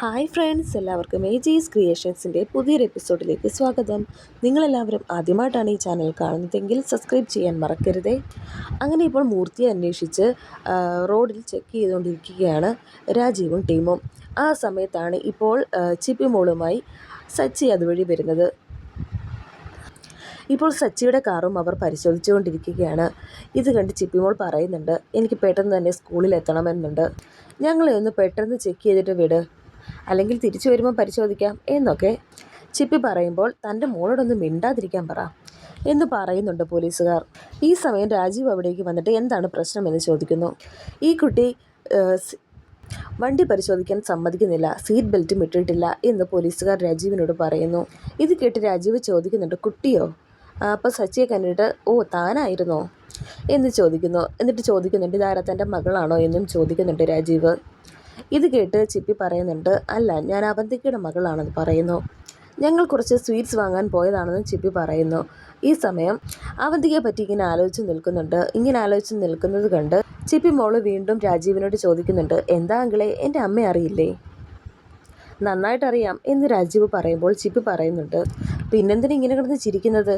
Hi friends എല്ലാവർക്കും ഏജീസ് ക്രിയേഷൻസിന്റെ പുതിയൊരു എപ്പിസോഡിലേക്ക് സ്വാഗതം. നിങ്ങളെല്ലാവരും ആദ്യമായിട്ടാണ് ഈ ചാനൽ കാണുന്നതെങ്കിൽ സബ്സ്ക്രൈബ് ചെയ്യാൻ മറക്കരുതേ. അങ്ങനെ ഇപ്പോൾ മൂർത്തിയെ അന്വേഷിച്ച് റോഡിൽ ചെക്ക് ചെയ്തുകൊണ്ടിരിക്കുകയാണ് രാജീവും ടീമും. ആ സമയത്താണ് ഇപ്പോൾ ചിപ്പി മോളുമായി സച്ചി അതുവഴി വരുന്നത്. ഇപ്പോൾ സച്ചിയുടെ കാറും അവർ പരിശോധിച്ചുകൊണ്ടിരിക്കുകയാണ്. ഇത് കണ്ട് ചിപ്പിമോൾ പറയുന്നുണ്ട് എനിക്ക് പെട്ടെന്ന് തന്നെ സ്കൂളിൽ എത്തണമെന്നുണ്ട് ഞങ്ങളെ ഒന്ന് പെട്ടെന്ന് ചെക്ക് ചെയ്തിട്ട് വിട്. അല്ലെങ്കിൽ തിരിച്ചു വരുമ്പോൾ പരിശോധിക്കാം എന്നൊക്കെ ചിപ്പി പറയുമ്പോൾ തന്റെ മോളോടൊന്ന് മിണ്ടാതിരിക്കാൻ പറ എന്ന് പറയുന്നുണ്ട് പോലീസുകാർ. ഈ സമയം രാജീവ് അവിടേക്ക് വന്നിട്ട് എന്താണ് പ്രശ്നമെന്ന് ചോദിക്കുന്നു. ഈ കുട്ടി വണ്ടി പരിശോധിക്കാൻ സമ്മതിക്കുന്നില്ല സീറ്റ് ബെൽറ്റും ഇട്ടിട്ടില്ല എന്ന് പോലീസുകാർ രാജീവിനോട് പറയുന്നു. ഇത് കേട്ട് രാജീവ് ചോദിക്കുന്നുണ്ട് കുട്ടിയോ അപ്പോൾ സച്ചിയെ കണ്ടിട്ട് ഓ താനായിരുന്നോ? എന്ന് ചോദിക്കുന്നു. എന്നിട്ട് ചോദിക്കുന്നുണ്ട് ഇതാരാ തന്റെ മകളാണോ? എന്നും ചോദിക്കുന്നുണ്ട് രാജീവ്. ഇത് കേട്ട് ചിപ്പി പറയുന്നുണ്ട് അല്ല ഞാൻ അവന്തിക്കയുടെ മകളാണെന്ന് പറയുന്നു. ഞങ്ങൾ കുറച്ച് സ്വീറ്റ്സ് വാങ്ങാൻ പോയതാണെന്ന് ചിപ്പി പറയുന്നു. ഈ സമയം അവന്തികയെ പറ്റി ഇങ്ങനെ ആലോചിച്ച് നിൽക്കുന്നുണ്ട്. ഇങ്ങനെ ആലോചിച്ച് നിൽക്കുന്നത് കണ്ട് ചിപ്പി മോൾ വീണ്ടും രാജീവിനോട് ചോദിക്കുന്നുണ്ട് എന്താ അങ്കിളെ എന്റെ അമ്മ അറിയില്ലേ? നന്നായിട്ടറിയാം എന്ന് രാജീവ് പറയുമ്പോൾ ചിപ്പി പറയുന്നുണ്ട് പിന്നെന്തിനാ ഇങ്ങനെ കിടന്ന് ചിരിക്കുന്നത്?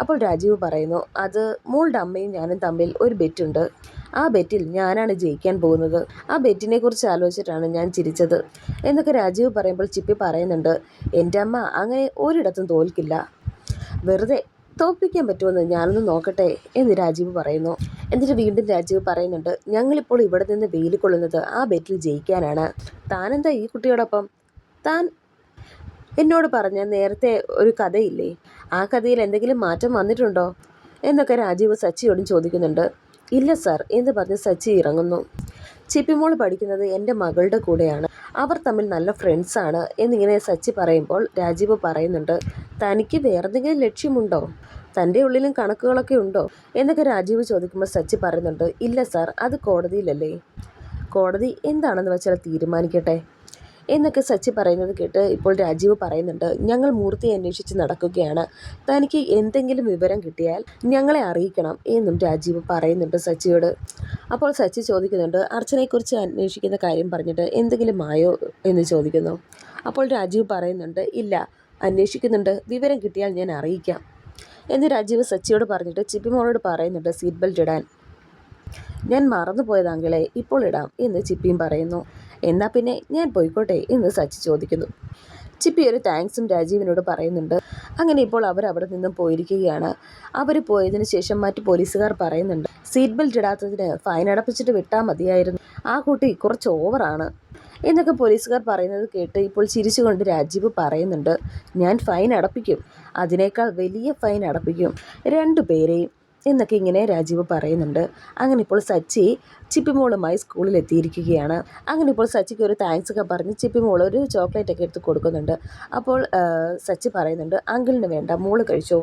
അപ്പോൾ രാജീവ് പറയുന്നു അത് മോളുടെ അമ്മയും ഞാനും തമ്മിൽ ഒരു ബെറ്റുണ്ട്. ആ ബെറ്റിൽ ഞാനാണ് ജയിക്കാൻ പോകുന്നത്. ആ ബെറ്റിനെ കുറിച്ച് ആലോചിച്ചിട്ടാണ് ഞാൻ ചിരിച്ചത്. എന്നൊക്കെ രാജീവ് പറയുമ്പോൾ ചിപ്പി പറയുന്നുണ്ട് എന്റെ അമ്മ അങ്ങനെ ഒരിടത്തും തോൽക്കില്ല. വെറുതെ തോൽപ്പിക്കാൻ പറ്റുമെന്ന് ഞാനൊന്ന് നോക്കട്ടെ എന്ന് രാജീവ് പറയുന്നു. എന്നിട്ട് വീണ്ടും രാജീവ് പറയുന്നുണ്ട് ഞങ്ങളിപ്പോൾ ഇവിടെ നിന്ന് വെയിൽ കൊള്ളുന്നത് ആ ബെറ്റിൽ ജയിക്കാനാണ്. താനെന്താ ഈ കുട്ടിയോടൊപ്പം? താൻ എന്നോട് പറഞ്ഞ നേരത്തെ ഒരു കഥയില്ലേ? ആ കഥയിൽ എന്തെങ്കിലും മാറ്റം വന്നിട്ടുണ്ടോ? എന്നൊക്കെ രാജീവ് സച്ചിയോടും ചോദിക്കുന്നുണ്ട്. ഇല്ല സാർ എന്ന് പറഞ്ഞ് സച്ചി ഇറങ്ങുന്നു. ചിപ്പിമോൾ പഠിക്കുന്നത് എന്റെ മകളുടെ കൂടെയാണ്. അവർ തമ്മിൽ നല്ല ഫ്രണ്ട്സാണ് എന്നിങ്ങനെ സച്ചി പറയുമ്പോൾ രാജീവ് പറയുന്നുണ്ട് തനിക്ക് വേറെന്തെങ്കിലും ലക്ഷ്യമുണ്ടോ? തന്റെ ഉള്ളിലും കണക്കുകളൊക്കെ ഉണ്ടോ? എന്നൊക്കെ രാജീവ് ചോദിക്കുമ്പോൾ സച്ചി പറയുന്നുണ്ട് ഇല്ല സാർ അത് കോടതിയിലല്ലേ? കോടതി എന്താണെന്ന് വെച്ചാൽ തീരുമാനിക്കട്ടെ. എന്നൊക്കെ സച്ചി പറയുന്നത് കേട്ട് ഇപ്പോൾ രാജീവ് പറയുന്നുണ്ട് ഞങ്ങൾ മൂർത്തി അന്വേഷിച്ച് നടക്കുകയാണ്. തനിക്ക് എന്തെങ്കിലും വിവരം കിട്ടിയാൽ ഞങ്ങളെ അറിയിക്കണം എന്നും രാജീവ് പറയുന്നുണ്ട് സച്ചിയോട്. അപ്പോൾ സച്ചി ചോദിക്കുന്നുണ്ട് അർച്ചനയെക്കുറിച്ച് അന്വേഷിക്കുന്ന കാര്യം പറഞ്ഞിട്ട് എന്തെങ്കിലും ആയോ? എന്ന് ചോദിക്കുന്നു. അപ്പോൾ രാജീവ് പറയുന്നുണ്ട് ഇല്ല അന്വേഷിക്കുന്നുണ്ട്. വിവരം കിട്ടിയാൽ ഞാൻ അറിയിക്കാം എന്ന് രാജീവ് സച്ചിയോട് പറഞ്ഞിട്ട് ചിപ്പിമോളോട് പറയുന്നുണ്ട് സീറ്റ് ബെൽറ്റ് ഇടാൻ. ഞാൻ മറന്നുപോയതാങ്കിളെ ഇപ്പോൾ ഇടാം എന്ന് ചിപ്പിയും പറയുന്നു. എന്നാൽ പിന്നെ ഞാൻ പോയിക്കോട്ടെ എന്ന് സച്ചി ചോദിക്കുന്നു. ചിപ്പി ഒരു താങ്ക്സും രാജീവിനോട് പറയുന്നുണ്ട്. അങ്ങനെ ഇപ്പോൾ അവർ അവിടെ നിന്നും പോയിരിക്കുകയാണ്. അവർ പോയതിനു ശേഷം മറ്റു പോലീസുകാർ പറയുന്നുണ്ട്. സീറ്റ് ബെൽറ്റ് ഇടാത്തതിന് ഫൈൻ അടപ്പിച്ചിട്ട് വിട്ടാൽ മതിയായിരുന്നു. ആ കുട്ടി കുറച്ച് ഓവറാണ് എന്നൊക്കെ പോലീസുകാർ പറയുന്നത് കേട്ട് ഇപ്പോൾ ചിരിച്ചുകൊണ്ട് രാജീവ് പറയുന്നുണ്ട്. ഞാൻ ഫൈൻ അടപ്പിക്കും. അതിനേക്കാൾ വലിയ ഫൈൻ അടപ്പിക്കും. രണ്ടു പേരെയും എന്നൊക്കെ ഇങ്ങനെ രാജീവ് പറയുന്നുണ്ട്. അങ്ങനെ ഇപ്പോൾ സച്ചി ചിപ്പിമോളുമായി സ്കൂളിൽ എത്തിയിരിക്കുകയാണ്. അങ്ങനെ ഇപ്പോൾ സച്ചിക്ക് ഒരു താങ്ക്സ് ഒക്കെ പറഞ്ഞ് ചിപ്പിമോൾ ഒരു ചോക്ലേറ്റ് ഒക്കെ എടുത്ത് കൊടുക്കുന്നുണ്ട്. അപ്പോൾ സച്ചി പറയുന്നുണ്ട് അങ്കിളിന് വേണ്ട മോൾ കഴിച്ചോ?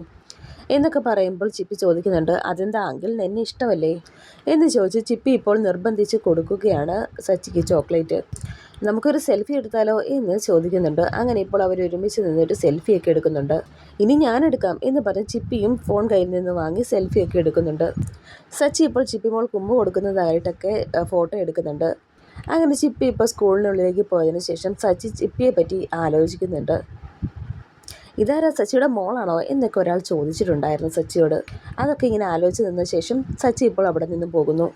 എന്നൊക്കെ പറയുമ്പോൾ ചിപ്പി ചോദിക്കുന്നുണ്ട് അതെന്താ? അങ്കിൾ എന്നെ ഇഷ്ടമല്ലേ? എന്ന് ചോദിച്ച് ചിപ്പി ഇപ്പോൾ നിർബന്ധിച്ച് കൊടുക്കുകയാണ് സച്ചിക്ക് ചോക്ലേറ്റ്. നമുക്കൊരു സെൽഫി എടുത്താലോ? എന്ന് ചോദിക്കുന്നുണ്ട്. അങ്ങനെ ഇപ്പോൾ അവർ ഒരുമിച്ച് നിന്നൊരു സെൽഫിയൊക്കെ എടുക്കുന്നുണ്ട്. ഇനി ഞാൻ എടുക്കാം എന്ന് പറഞ്ഞ് ചിപ്പിയും ഫോൺ കയ്യിൽ നിന്ന് വാങ്ങി സെൽഫിയൊക്കെ എടുക്കുന്നുണ്ട്. സച്ചി ഇപ്പോൾ ചിപ്പി മോൾ കുമ്പ് കൊടുക്കുന്നതായിട്ടൊക്കെ ഫോട്ടോ എടുക്കുന്നുണ്ട്. അങ്ങനെ ചിപ്പി ഇപ്പോൾ സ്കൂളിനുള്ളിലേക്ക് പോയതിനു ശേഷം സച്ചി ചിപ്പിയെ പറ്റി ആലോചിക്കുന്നുണ്ട്. ഇതാരാ സച്ചിയുടെ മോളാണോ എന്നൊക്കെ ഒരാൾ ചോദിച്ചിട്ടുണ്ടായിരുന്നു സച്ചിയോട്. അതൊക്കെ ഇങ്ങനെ ആലോചിച്ച് നിന്ന ശേഷം സച്ചി ഇപ്പോൾ അവിടെ നിന്നും പോകുന്നു.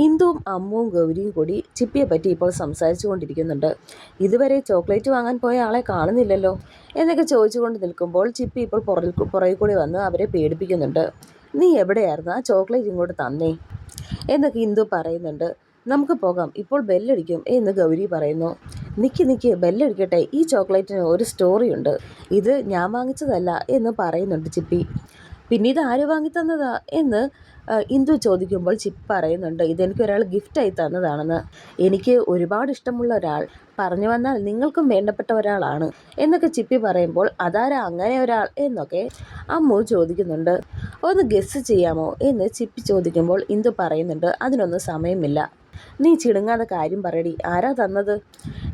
ഇന്ദുവും അമ്മുവും ഗൗരിയും കൂടി ചിപ്പിയെ പറ്റി ഇപ്പോൾ സംസാരിച്ചു കൊണ്ടിരിക്കുന്നുണ്ട്. ഇതുവരെ ചോക്ലേറ്റ് വാങ്ങാൻ പോയ ആളെ കാണുന്നില്ലല്ലോ എന്നൊക്കെ ചോദിച്ചുകൊണ്ട് നിൽക്കുമ്പോൾ ചിപ്പി ഇപ്പോൾ പുറകിൽ പുറകിൽ കൂടി വന്ന് അവരെ പേടിപ്പിക്കുന്നുണ്ട്. നീ എവിടെയായിരുന്നു? ആ ചോക്ലേറ്റ് ഇങ്ങോട്ട് തന്നേ എന്നൊക്കെ ഇന്ദു പറയുന്നുണ്ട്. നമുക്ക് പോകാം. ഇപ്പോൾ ബെല്ലടിക്കും. എന്ന് ഗൗരി പറയുന്നു. നിക്ക് നിക്ക് ബെല്ലടിക്കട്ടെ. ഈ ചോക്ലേറ്റിന് ഒരു സ്റ്റോറിയുണ്ട്. ഇത് ഞാൻ വാങ്ങിച്ചതല്ല എന്ന് പറയുന്നുണ്ട് ചിപ്പി. പിന്നെ ഇത് ആര് വാങ്ങി തന്നതാ എന്ന് ഇന്ദു ചോദിക്കുമ്പോൾ ചിപ്പ് പറയുന്നുണ്ട്. ഇതെനിക്ക് ഒരാൾ ഗിഫ്റ്റായി തന്നതാണെന്ന്. എനിക്ക് ഒരുപാട് ഇഷ്ടമുള്ള ഒരാൾ. പറഞ്ഞു വന്നാൽ നിങ്ങൾക്കും വേണ്ടപ്പെട്ട ഒരാളാണ്. എന്നൊക്കെ ചിപ്പി പറയുമ്പോൾ അതാരാ അങ്ങനെ ഒരാൾ എന്നൊക്കെ അമ്മു ചോദിക്കുന്നുണ്ട്. ഒന്ന് ഗസ് ചെയ്യാമോ എന്ന് ചിപ്പി ചോദിക്കുമ്പോൾ ഇന്ദു പറയുന്നുണ്ട്. അതിനൊന്നും സമയമില്ല. നീ ചിടുങ്ങാതെ കാര്യം പറയടി. ആരാ തന്നത്?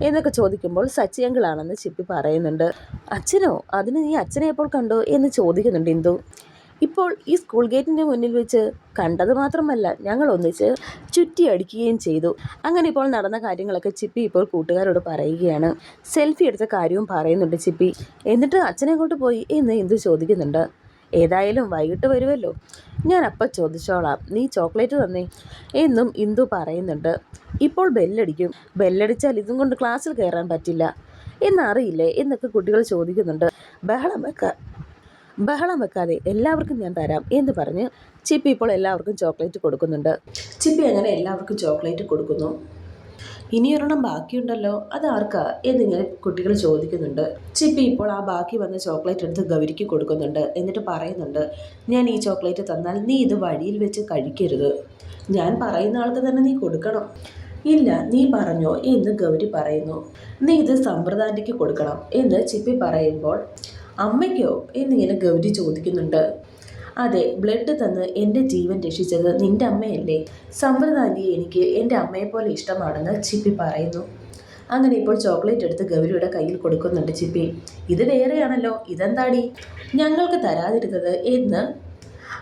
എന്നൊക്കെ ചോദിക്കുമ്പോൾ സച്ചി സച്ചിയങ്കിളാണെന്ന് ചിപ്പി പറയുന്നുണ്ട്. അച്ഛനോ? അതിന് നീ അച്ഛനെ എപ്പോൾ കണ്ടോ എന്ന് ചോദിക്കുന്നുണ്ട് ഇന്ദു. ഇപ്പോൾ ഈ സ്കൂൾ ഗേറ്റിന്റെ മുന്നിൽ വെച്ച് കണ്ടത് മാത്രമല്ല ഞങ്ങൾ ഒന്നിച്ച് ചുറ്റി അടിക്കുകയും ചെയ്തു. അങ്ങനെ ഇപ്പോൾ നടന്ന കാര്യങ്ങളൊക്കെ ചിപ്പി ഇപ്പോൾ കൂട്ടുകാരോട് പറയുകയാണ്. സെൽഫി എടുത്ത കാര്യവും പറയുന്നുണ്ട് ചിപ്പി. എന്നിട്ട് അച്ഛനെ കൊണ്ട് പോയി എന്ന് ഇന്ദു ചോദിക്കുന്നുണ്ട്. ഏതായാലും വൈകിട്ട് വരുമല്ലോ ഞാൻ ചോദിച്ചോളാം. നീ ചോക്ലേറ്റ് തന്നേ? എന്നും ഇന്ദു പറയുന്നുണ്ട്. ഇപ്പോൾ ബെല്ലടിക്കും. ബെല്ലടിച്ചാൽ ഇതും കൊണ്ട് ക്ലാസ്സിൽ കയറാൻ പറ്റില്ല. എന്നറിയില്ലേ? എന്നൊക്കെ കുട്ടികൾ ചോദിക്കുന്നുണ്ട്. ബഹളം വെക്ക ബഹളം വെക്കാതെ എല്ലാവർക്കും ഞാൻ തരാം എന്ന് പറഞ്ഞ് ചിപ്പി ഇപ്പോൾ എല്ലാവർക്കും ചോക്ലേറ്റ് കൊടുക്കുന്നുണ്ട്. ചിപ്പി അങ്ങനെ എല്ലാവർക്കും ചോക്ലേറ്റ് കൊടുക്കുന്നു. ഇനിയൊരെണ്ണം ബാക്കിയുണ്ടല്ലോ അത് ആർക്കാ? എന്നിങ്ങനെ കുട്ടികൾ ചോദിക്കുന്നുണ്ട്. ചിപ്പി ഇപ്പോൾ ആ ബാക്കി വന്ന ചോക്ലേറ്റ് എടുത്ത് ഗൗരിക്ക് കൊടുക്കുന്നുണ്ട് എന്നിട്ട് പറയുന്നുണ്ട് ഞാൻ ഈ ചോക്ലേറ്റ് തന്നാൽ നീ ഇത് വഴിയിൽ വെച്ച് കഴിക്കരുത്. ഞാൻ പറയുന്ന ആൾക്ക് തന്നെ നീ കൊടുക്കണം. ഇല്ല നീ പറഞ്ഞോ എന്ന് ഗൗരി പറയുന്നു. നീ ഇത് സമ്പ്രദാന്റിക്ക് കൊടുക്കണം എന്ന് ചിപ്പി പറയുമ്പോൾ അമ്മയ്ക്കോ? എന്നിങ്ങനെ ഗൗരി ചോദിക്കുന്നുണ്ട്. അതെ ബ്ലഡ് തന്ന് എന്റെ ജീവൻ രക്ഷിച്ചത് നിന്റെ അമ്മയല്ലേ? സമ്പ്രദാന്തി എനിക്ക് എന്റെ അമ്മയെപ്പോലെ ഇഷ്ടമാണെന്ന് ചിപ്പി പറയുന്നു. അങ്ങനെ ഇപ്പോൾ ചോക്ലേറ്റ് എടുത്ത് ഗൗരിയുടെ കയ്യിൽ കൊടുക്കുന്നുണ്ട് ചിപ്പി. ഇത് വേറെയാണല്ലോ ഇതെന്താടി? ഞങ്ങൾക്ക് തരാതിരുന്നത് എന്ന്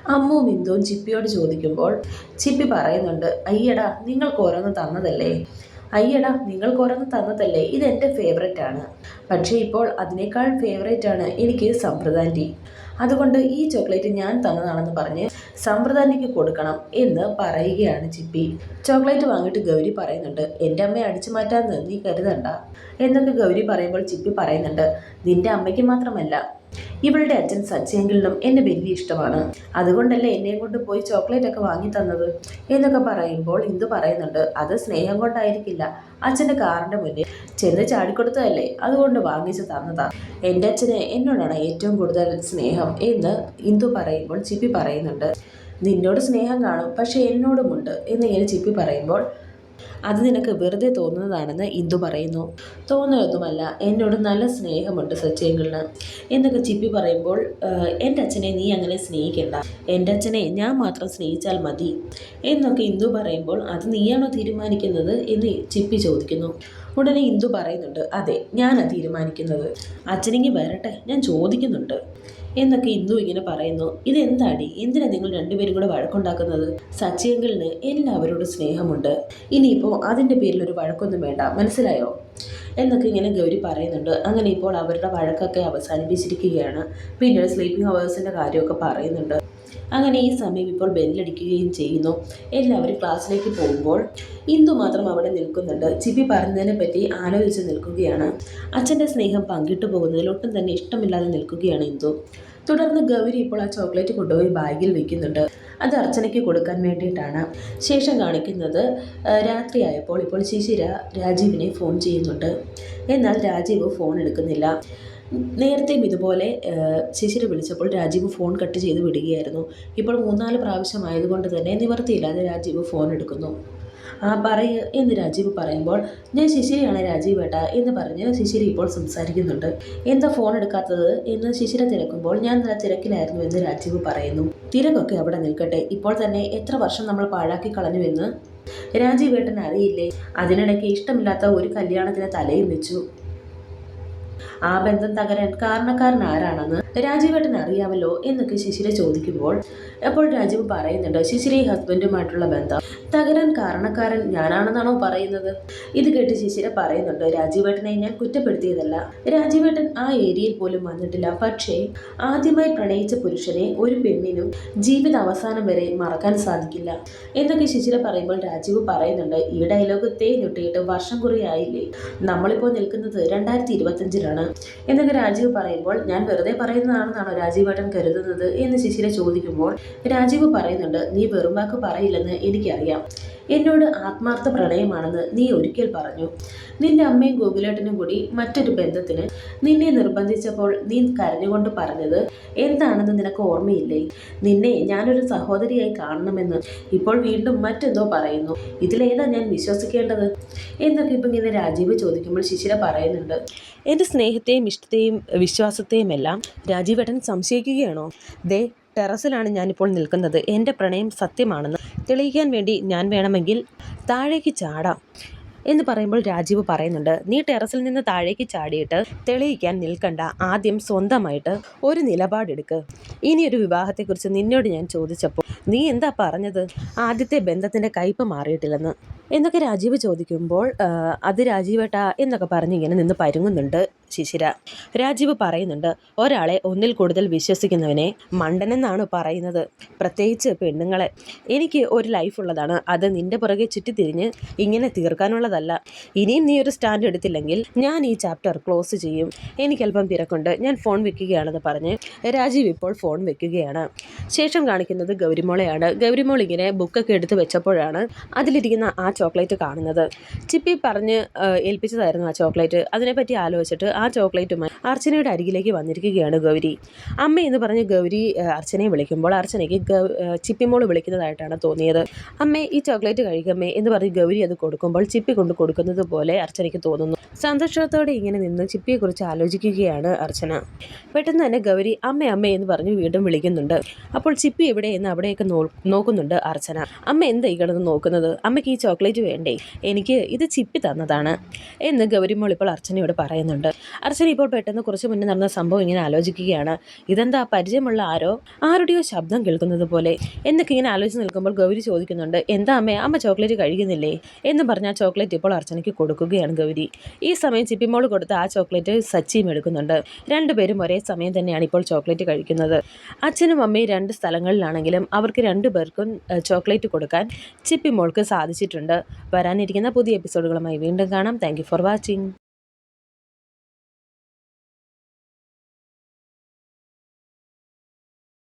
അമ്മു മിന്ദുവും ചിപ്പിയോട് ചോദിക്കുമ്പോൾ ചിപ്പി പറയുന്നുണ്ട് അയ്യടാ നിങ്ങൾക്ക് ഓരോന്ന് തന്നതല്ലേ? അയ്യടാ നിങ്ങൾക്ക് ഓരോന്ന് തന്നതല്ലേ? ഇത് എന്റെ ഫേവറേറ്റ് ആണ്. പക്ഷേ ഇപ്പോൾ അതിനേക്കാൾ ഫേവറേറ്റ് ആണ് എനിക്ക് സമ്പ്രദാന്റി അതുകൊണ്ട് ഈ ചോക്ലേറ്റ് ഞാൻ തന്നതാണെന്ന് പറഞ്ഞ് സമ്പ്രദാനിക്ക് കൊടുക്കണം എന്ന് പറയുകയാണ് ചിപ്പി. ചോക്ലേറ്റ് വാങ്ങിയിട്ട് ഗൗരി പറയുന്നുണ്ട് എന്റെ അമ്മയെ അടിച്ചു മാറ്റാമെന്ന് നീ കരുതണ്ട. എന്നൊക്കെ ഗൗരി പറയുമ്പോൾ ചിപ്പി പറയുന്നുണ്ട് നിന്റെ അമ്മയ്ക്ക് മാത്രമല്ല ഇവളുടെ അച്ഛൻ സച്ചിയെങ്കിലും എന്നെ വലിയ ഇഷ്ടമാണ്. അതുകൊണ്ടല്ലേ എന്നെയും കൊണ്ട് പോയി ചോക്ലേറ്റ് ഒക്കെ വാങ്ങി തന്നത്? എന്നൊക്കെ പറയുമ്പോൾ ഇന്ദു പറയുന്നുണ്ട് അത് സ്നേഹം കൊണ്ടായിരിക്കില്ല. അച്ഛന്റെ കാറിന്റെ മുന്നിൽ ചെന്ന് ചാടിക്കൊടുത്തതല്ലേ? അതുകൊണ്ട് വാങ്ങിച്ച് തന്നതാ. എന്റെ അച്ഛനെ എന്നോടാണ് ഏറ്റവും കൂടുതൽ സ്നേഹം എന്ന് ഇന്ദു പറയുമ്പോൾ ചിപ്പി പറയുന്നുണ്ട്. നിന്നോട് സ്നേഹം കാണും പക്ഷേ എന്നോടുമുണ്ട് എന്നിങ്ങനെ ചിപ്പി പറയുമ്പോൾ അത് നിനക്ക് വെറുതെ തോന്നുന്നതാണെന്ന് ഇന്ദു പറയുന്നു. തോന്നുന്നതൊന്നുമല്ല എന്നോട് നല്ല സ്നേഹമുണ്ട് സച്ചിയങ്കിളിന് എന്നൊക്കെ ചിപ്പി പറയുമ്പോൾ "ആഹ്, എന്റെ അച്ഛനെ നീ അങ്ങനെ സ്നേഹിക്കണ്ട. എന്റെ അച്ഛനെ ഞാൻ മാത്രം സ്നേഹിച്ചാൽ മതി. എന്നൊക്കെ ഇന്ദു പറയുമ്പോൾ അത് നീയാണോ തീരുമാനിക്കുന്നത്? എന്ന് ചിപ്പി ചോദിക്കുന്നു. ഉടനെ ഇന്ദു പറയുന്നുണ്ട് അതെ ഞാനാണ് തീരുമാനിക്കുന്നത്. അച്ഛനെങ്കിൽ വരട്ടെ ഞാൻ ചോദിക്കുന്നുണ്ട്. എന്നൊക്കെ ഇന്നും ഇങ്ങനെ പറയുന്നു. ഇതെന്താടി? എന്തിനാ നിങ്ങൾ രണ്ടുപേരും കൂടെ വഴക്കുണ്ടാക്കുന്നത്? സച്ചിയങ്കലിന് എല്ലാവരോടും സ്നേഹമുണ്ട്. ഇനിയിപ്പോൾ അതിന്റെ പേരിൽ ഒരു വഴക്കൊന്നും വേണ്ട. മനസ്സിലായോ? എന്നൊക്കെ ഇങ്ങനെ ഗൗരി പറയുന്നുണ്ട്. അങ്ങനെ ഇപ്പോൾ അവരുടെ വഴക്കൊക്കെ അവസാനിപ്പിച്ചിരിക്കുകയാണ്. പിന്നീട് സ്ലീപ്പിംഗ് അവേഴ്സിന്റെ കാര്യമൊക്കെ പറയുന്നുണ്ട്. അങ്ങനെ ഈ സമയം ഇപ്പോൾ ബെല്ലടിക്കുകയും ചെയ്യുന്നു. എല്ലാവരും ക്ലാസ്സിലേക്ക് പോകുമ്പോൾ ഇന്ദു മാത്രം അവിടെ നിൽക്കുന്നുണ്ട്. ചിബി പറഞ്ഞതിനെ പറ്റി ആലോചിച്ച് നിൽക്കുകയാണ്. അച്ഛന്റെ സ്നേഹം പങ്കിട്ടു പോകുന്നതിൽ ഒട്ടും തന്നെ ഇഷ്ടമില്ലാതെ നിൽക്കുകയാണ് ഇന്ദു. തുടർന്ന് ഗൗരി ഇപ്പോൾ ആ ചോക്ലേറ്റ് കൊണ്ടുപോയി ബാഗിൽ വെക്കുന്നുണ്ട്. അത് അർച്ചനയ്ക്ക് കൊടുക്കാൻ വേണ്ടിയിട്ടാണ്. ശേഷം കാണിക്കുന്നത് രാത്രിയായപ്പോൾ ഇപ്പോൾ ശിശിര രാജീവിനെ ഫോൺ ചെയ്യുന്നുണ്ട്. എന്നാൽ രാജീവ് ഫോൺ എടുക്കുന്നില്ല. നേരത്തെയും ഇതുപോലെ ശിശിര വിളിച്ചപ്പോൾ രാജീവ് ഫോൺ കട്ട് ചെയ്ത് വിടുകയായിരുന്നു. ഇപ്പോൾ മൂന്നാൽ പ്രാവശ്യമായതുകൊണ്ട് തന്നെ നിവർത്തിയില്ലാതെ രാജീവ് ഫോൺ എടുക്കുന്നു. ആ പറയ് എന്ന് രാജീവ് പറയുമ്പോൾ ഞാൻ ശിശിരയാണ് രാജീവ് ഏട്ടാ എന്ന് പറഞ്ഞ് ശിശിരി ഇപ്പോൾ സംസാരിക്കുന്നുണ്ട്. എന്താ ഫോൺ എടുക്കാത്തത്? എന്ന് ശിശിര തിരക്കുമ്പോൾ ഞാൻ നല്ല തിരക്കിലായിരുന്നു എന്ന് രാജീവ് പറയുന്നു. തിരക്കൊക്കെ അവിടെ നിൽക്കട്ടെ ഇപ്പോൾ തന്നെ എത്ര വർഷം നമ്മൾ പാഴാക്കി കളഞ്ഞുവെന്ന്? രാജീവ് ഏട്ടൻ അറിയില്ലേ? അതിനിടയ്ക്ക് ഇഷ്ടമില്ലാത്ത ഒരു കല്യാണത്തിന് തലയും വെച്ചു. ആ ബന്ധം തകരാൻ കാരണക്കാരൻ ആരാണെന്ന് രാജീവേട്ടൻ അറിയാമല്ലോ എന്നൊക്കെ ശിശിര ചോദിക്കുമ്പോൾ അപ്പോൾ രാജീവ് പറയുന്നുണ്ട് ശിശിരി ഹസ്ബൻഡുമായിട്ടുള്ള ബന്ധം തകരാൻ കാരണക്കാരൻ ഞാനാണെന്നാണോ പറയുന്നത്? ഇത് കേട്ട് ശിശിര പറയുന്നുണ്ട് രാജീവേട്ടനെ ഞാൻ കുറ്റപ്പെടുത്തിയതല്ല. രാജീവേട്ടൻ ആ ഏരിയയിൽ പോലും വന്നിട്ടില്ല. പക്ഷേ ആദ്യമായി പ്രണയിച്ച പുരുഷനെ ഒരു പെണ്ണിനും ജീവിത അവസാനം വരെ മറക്കാൻ സാധിക്കില്ല. എന്നൊക്കെ ശിശിര പറയുമ്പോൾ രാജീവ് പറയുന്നുണ്ട് ഈ ഡയലോഗ് തേഞ്ഞൊട്ടിയിട്ട് വർഷം കുറേ ആയില്ലേ? നമ്മളിപ്പോൾ നിൽക്കുന്നത് രണ്ടായിരത്തി ഇരുപത്തഞ്ചിലാണ് എന്നൊക്കെ രാജീവ് പറയുമ്പോൾ ഞാൻ വെറുതെ പറയുന്നതാണെന്നാണോ രാജീവേട്ടൻ കരുതുന്നത്? എന്ന് ശിശിര ചോദിക്കുമ്പോൾ രാജീവ് പറയുന്നുണ്ട് നീ വെറും വാക്ക് പറയില്ലെന്ന് എനിക്കറിയാം. എന്നോട് ആത്മാർത്ഥ പ്രണയമാണെന്ന് നീ ഒരിക്കൽ പറഞ്ഞു. നിന്റെ അമ്മയും ഗോകുലേട്ടനും കൂടി മറ്റൊരു ബന്ധത്തിന് നിന്നെ നിർബന്ധിച്ചപ്പോൾ നീ കരഞ്ഞുകൊണ്ട് പറഞ്ഞത് എന്താണെന്ന് നിനക്ക് ഓർമ്മയില്ലേ? നിന്നെ ഞാനൊരു സഹോദരിയായി കാണണമെന്ന് ഇപ്പോൾ വീണ്ടും മറ്റെന്തോ പറയുന്നു. ഇതിലേതാ ഞാൻ വിശ്വസിക്കേണ്ടത്? എന്നൊക്കെ ഇപ്പം ഇങ്ങനെ രാജീവ് ചോദിക്കുമ്പോൾ ശിശിര പറയുന്നുണ്ട് എന്റെ സ്നേഹത്തെയും ഇഷ്ടത്തെയും വിശ്വാസത്തെയും എല്ലാം രാജീവേട്ടൻ സംശയിക്കുകയാണോ? ദേ ടെറസിലാണ് ഞാനിപ്പോൾ നിൽക്കുന്നത്. എന്റെ പ്രണയം സത്യമാണെന്ന് തെളിയിക്കാൻ വേണ്ടി ഞാൻ വേണമെങ്കിൽ താഴേക്ക് ചാടാം. എന്ന് പറയുമ്പോൾ രാജീവ് പറയുന്നുണ്ട് നീ ടെറസിൽ നിന്ന് താഴേക്ക് ചാടിയിട്ട് തെളിയിക്കാൻ നിൽക്കണ്ട. ആദ്യം സ്വന്തമായിട്ട് ഒരു നിലപാടെടുക്ക്. ഇനിയൊരു വിവാഹത്തെക്കുറിച്ച് നിന്നോട് ഞാൻ ചോദിച്ചപ്പോൾ നീ എന്താ പറഞ്ഞത്? ആദ്യത്തെ ബന്ധത്തിന്റെ കയ്പ് മാറിയിട്ടില്ലെന്ന്. എന്നൊക്കെ രാജീവ് ചോദിക്കുമ്പോൾ അത് രാജീവേട്ടാ എന്നൊക്കെ പറഞ്ഞ് ഇങ്ങനെ നിന്ന് പരുങ്ങുന്നുണ്ട്. ശിശിര. രാജീവ് പറയുന്നുണ്ട് ഒരാളെ ഒന്നിൽ കൂടുതൽ വിശ്വസിക്കുന്നവനെ മണ്ടനെന്നാണ് പറയുന്നത്. പ്രത്യേകിച്ച് പെണ്ണുങ്ങളെ. എനിക്ക് ഒരു ലൈഫ് ഉള്ളതാണ്. അത് നിന്റെ പുറകെ ചുറ്റിത്തിരിഞ്ഞ് ഇങ്ങനെ തീർക്കാനുള്ളതല്ല. ഇനിയും നീ ഒരു സ്റ്റാൻഡ് എടുത്തില്ലെങ്കിൽ ഞാൻ ഈ ചാപ്റ്റർ ക്ലോസ് ചെയ്യും. എനിക്കല്പം തിരക്കുണ്ട്. ഞാൻ ഫോൺ വെക്കുകയാണെന്ന് പറഞ്ഞ് രാജീവ് ഇപ്പോൾ ഫോൺ വെക്കുകയാണ്. ശേഷം കാണിക്കുന്നത് ഗൗരിമോളെയാണ്. ഗൗരിമോൾ ഇങ്ങനെ ബുക്കൊക്കെ എടുത്ത് വെച്ചപ്പോഴാണ് അതിലിരിക്കുന്ന ആ ചോക്ലേറ്റ് കാണുന്നത്. ചിപ്പി പറഞ്ഞ് ഏൽപ്പിച്ചതായിരുന്നു ആ ചോക്ലേറ്റ് അതിനെപ്പറ്റി ആലോചിച്ചിട്ട് ആ ചോക്ലേറ്റുമായി അർച്ചനയുടെ അരികിലേക്ക് വന്നിരിക്കുകയാണ് ഗൗരി. അമ്മ എന്ന് പറഞ്ഞ് ഗൗരി അർച്ചനയെ വിളിക്കുമ്പോൾ അർച്ചനയ്ക്ക് ചിപ്പിമോൾ വിളിക്കുന്നതായിട്ടാണ് തോന്നിയത്. അമ്മേ ഈ ചോക്ലേറ്റ് കഴിക്കമ്മേ എന്ന് പറഞ്ഞ് ഗൗരി അത് കൊടുക്കുമ്പോൾ ചിപ്പി കൊണ്ട് കൊടുക്കുന്നത് പോലെ അർച്ചനയ്ക്ക് തോന്നുന്നു. സന്തോഷത്തോടെ ഇങ്ങനെ നിന്ന് ചിപ്പിയെക്കുറിച്ച് ആലോചിക്കുകയാണ് അർച്ചന. പെട്ടെന്ന് തന്നെ ഗൗരി അമ്മ അമ്മ എന്ന് പറഞ്ഞ് വീണ്ടും വിളിക്കുന്നുണ്ട്. അപ്പോൾ ചിപ്പി എവിടെ എന്ന് അവിടെയൊക്കെ നോക്കുന്നുണ്ട് അർച്ചന. അമ്മ എന്താ ഈ നോക്കുന്നത്? അമ്മയ്ക്ക് ഈ ചോക്ലേറ്റ് വേണ്ടേ? എനിക്ക് ഇത് ചിപ്പി തന്നതാണ് എന്ന് ഗൗരിമോൾ ഇപ്പോൾ അർച്ചനയോട് പറയുന്നുണ്ട്. അർച്ചന ഇപ്പോൾ പെട്ടെന്ന് കുറച്ച് മുന്നേ നടന്ന സംഭവം ഇങ്ങനെ ആലോചിക്കുകയാണ്. ഇതെന്താ പരിചയമുള്ള ആരോ ആരുടെയോ ശബ്ദം കേൾക്കുന്നത് പോലെ. എന്നൊക്കെ ഇങ്ങനെ ആലോചിച്ച് നിൽക്കുമ്പോൾ ഗൗരി ചോദിക്കുന്നുണ്ട് എന്താ അമ്മേ അമ്മ ചോക്ലേറ്റ് കഴിക്കുന്നില്ലേ? എന്ന് പറഞ്ഞ ആ ചോക്ലേറ്റ് ഇപ്പോൾ അർച്ചനയ്ക്ക് കൊടുക്കുകയാണ് ഗൗരി. ഈ സമയം ചിപ്പിമോൾ കൊടുത്ത ആ ചോക്ലേറ്റ് സച്ചിയും എടുക്കുന്നുണ്ട്. രണ്ടുപേരും ഒരേ സമയം തന്നെയാണ് ഇപ്പോൾ ചോക്ലേറ്റ് കഴിക്കുന്നത്. അച്ഛനും അമ്മയും രണ്ട് സ്ഥലങ്ങളിലാണെങ്കിലും അവർക്ക് രണ്ടുപേർക്കും ചോക്ലേറ്റ് കൊടുക്കാൻ ചിപ്പിമോൾക്ക് സാധിച്ചിട്ടുണ്ട്. വരാനിരിക്കുന്ന പുതിയ എപ്പിസോഡുകളുമായി വീണ്ടും കാണാം. Thank for watching.